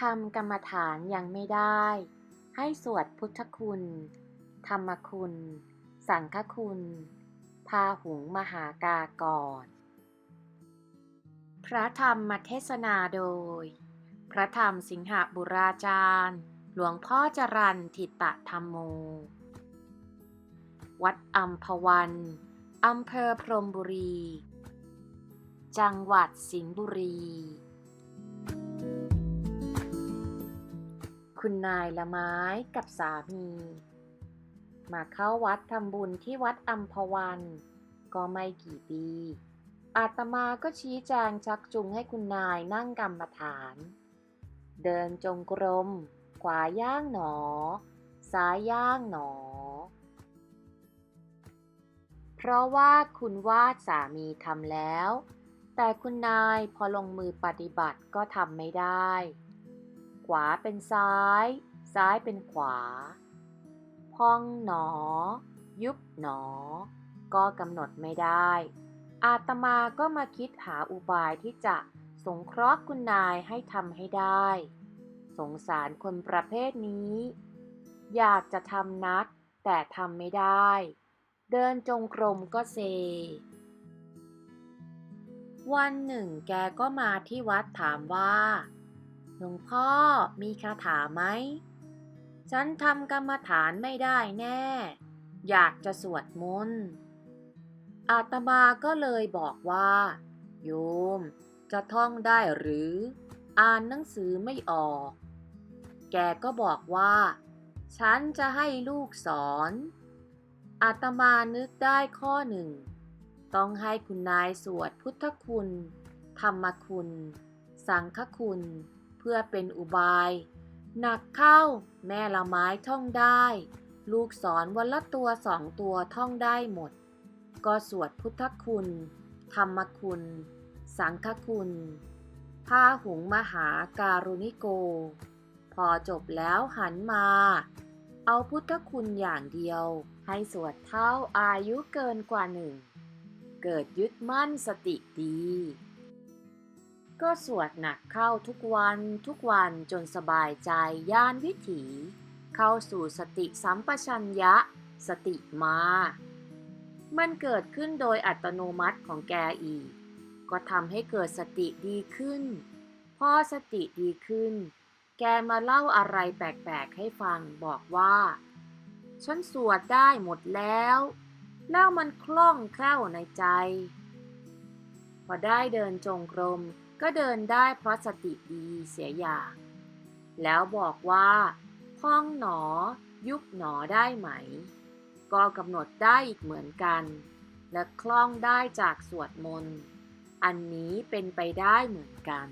ทำกรรมฐานยังไม่ได้ ให้สวดพุทธคุณ ธรรมคุณ สังฆคุณ พาหุงมหากาก่อน พระธรรมเทศนาโดย พระธรรมสิงหบุราจารย์ หลวงพ่อจรันทิตะธรรมโม วัดอัมพวันอำเภอพรมบุรี จังหวัดสิงห์บุรี คุณนายละไม้กับสามี มาเข้าวัดทำบุญที่วัดอัมพวัน ก็ไม่กี่ปี อาตมาก็ชี้แจงชักจูงให้คุณนายนั่งกรรมฐาน เดินจงกรม ขวาย่างหนอ ซ้ายย่างหนอ เพราะว่าคุณวาดสามีทำแล้ว แต่คุณนายพอลงมือปฏิบัติก็ทำไม่ได้ ขวาเป็นซ้าย ซ้ายเป็นขวา พองหนอ ยุบหนอ ก็กำหนดไม่ได้ อาตมาก็มาคิดหาอุบายที่จะสงเคราะห์คุณนายให้ทำให้ได้ สงสารคนประเภทนี้ อยากจะทำนัก แต่ทำไม่ได้ เดินจงกรมก็เซ วันหนึ่งแกก็มาที่วัดถามว่า หลวงพ่อมีคาถาไหม ฉันทำกรรมฐานไม่ได้แน่ อยากจะสวดมนต์อาตมาก็เลยบอกว่า โยมจะท่องได้หรือ อ่านหนังสือไม่ออก แกก็บอกว่า ฉันจะให้ลูกสอนอาตมานึกได้ข้อหนึ่ง ต้องให้คุณนายสวดพุทธคุณ ธรรมคุณ สังฆคุณ เพื่อเป็นอุบาย หนักเข้า แม่ละไม้ท่องได้ ลูกสอนวันละตัวสองตัวท่องได้หมด ก็สวดพุทธคุณ ธรรมคุณ สังฆคุณพาหุงมหาการุณิโก พอจบแล้วหันมา เอาพุทธคุณอย่างเดียว ให้สวดเท่าอายุเกินกว่าหนึ่ง เกิดยึดมั่นสติดี ก็สวดหนักเข้าทุกวันทุกวันจนสบายใจย่านวิถี เข้าสู่สติสัมปชัญญะ สติมา มันเกิดขึ้นโดยอัตโนมัติของแกอีก ก็ทำให้เกิดสติดีขึ้น พอสติดีขึ้น แกมาเล่าอะไรแปลกๆให้ฟังบอกว่า ฉันสวดได้หมดแล้ว แล้วมันคล่องแคล่วในใจ พอได้เดินจงกรม ก็เดินได้เพราะสติดีเสียอย่าง แล้วบอกว่าพองหนอ ยุบหนอได้ไหม ก็กำหนดได้อีกเหมือนกัน และคล่องได้จากสวดมนต์ อันนี้เป็นไปได้เหมือนกัน